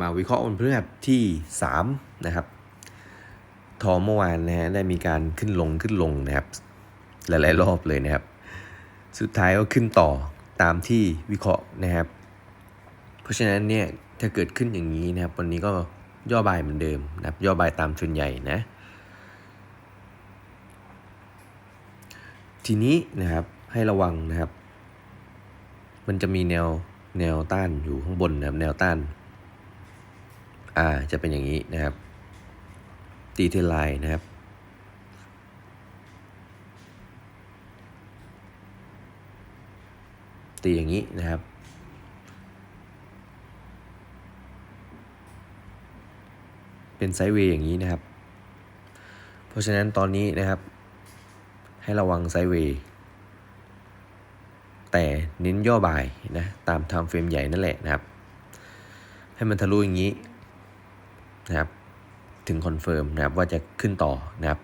มาวิเคราะห์วันพฤหัสที่ 3 นะครับ ทอเมื่อวานนะฮะได้มีการขึ้นลงขึ้นลงนะครับ หลายๆ รอบเลยนะครับ สุดท้ายก็ขึ้นต่อตามที่วิเคราะห์นะครับ เพราะฉะนั้นเนี่ยถ้าเกิดขึ้นอย่างนี้นะครับ วันนี้ก็ย่อบายเหมือนเดิมนะครับ ย่อบายตามทุนใหญ่นะ ทีนี้นะครับให้ระวังนะครับ มันจะมีแนวแนวต้านอยู่ข้างบนนะครับแนวต้าน อ่าจะเป็นอย่างนี้นะครับตีเทลไลน์นะครับ ตีอย่างนี้นะครับ เป็นไซด์เวย์อย่างนี้นะครับ เพราะฉะนั้นตอนนี้นะครับ ให้ระวังไซด์เวย์แต่เน้นย่อบ่ายนะตามไทม์เฟรมใหญ่นั่นแหละนะครับ ให้มันทะลุอย่างนี้ นะครับ ถึงคอนเฟิร์มนะครับว่าจะขึ้นต่อนะครับ